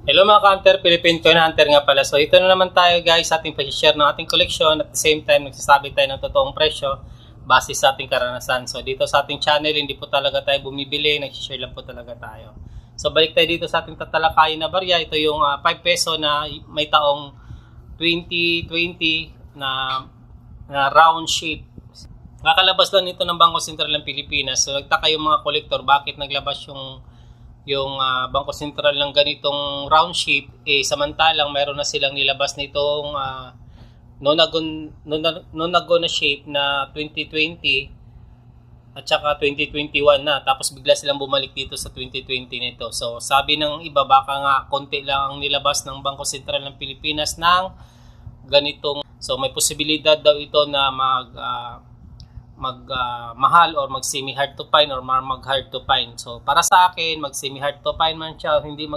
Hello mga ka-hunter, Philippine Coin Hunter nga pala. So ito na naman tayo guys sa ating pag-share ng ating koleksyon at the same time nagsasabi tayo ng totoong presyo base sa ating karanasan. So dito sa ating channel hindi po talaga tayo bumibili, nag-share lang po talaga tayo. So balik tayo dito sa ating tatalakayin na barya. Ito yung ah, 5 peso na may taong 2020 na, na round shape. Kakalabas lang nito ng Bangko Sentral ng Pilipinas. So nagtaka yung mga kolektor bakit naglabas yung yung ah, Bangko Sentral ng ganitong round shape eh samantalang mayroon na silang nilabas nitong uh, nonagon nona- nonagon na shape na 2020 at saka 2021 na tapos bigla silang bumalik dito sa 2020 nito. So sabi ng iba baka nga konti lang ang nilabas ng Bangko Sentral ng Pilipinas ng ganitong so may posibilidad daw ito na mag ah, mag ah, mahal or mag semi hard to find or mag hard to find. So para sa akin, mag semi hard to find man siya, hindi mag